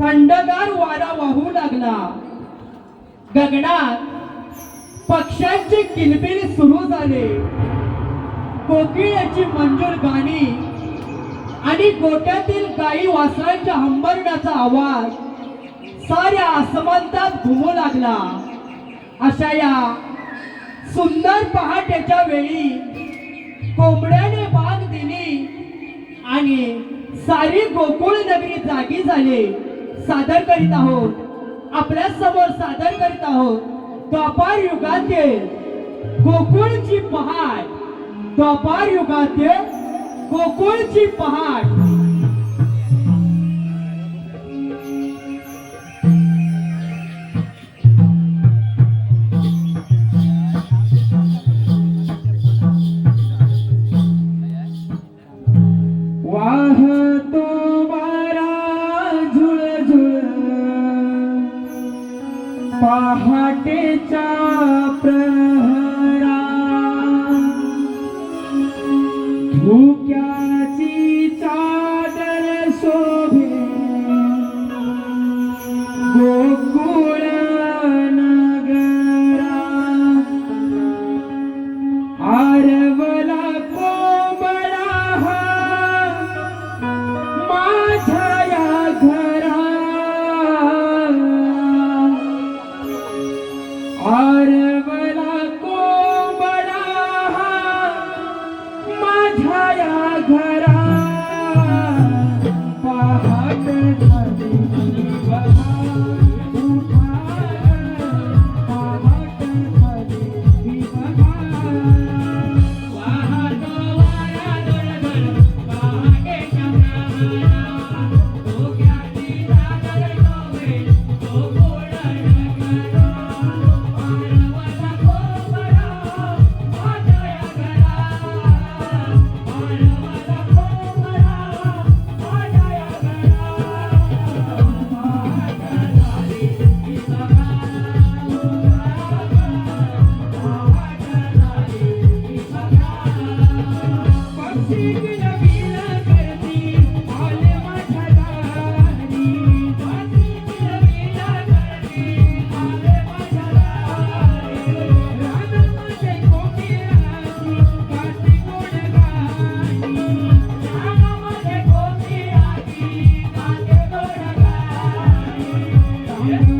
थंडगार वारा वाहू लागला. गगनात पक्ष्यांचे किलबिल सुरू झाले. कोकिळ्याची मंजूर गाणी आणि गोट्यातील गाई वासरांच्या हंबरण्याचा आवाज साऱ्या आसमंतात घुमू लागला. अशा या सुंदर पहाटेच्या वेळी कोंबड्याने बाग दिली आणि सारी गोकुळ नगरी जागी झाली. सादर करीत आहोत. आपल्यासमोर सादर करीत आहोत. द्वापार युगातील गोकुळची पहाट. द्वापार युगातील गोकुळची पहाट. झुळ झुळ प्रहरा. धुक्याची चादर शोभे गोकुळ Yeah.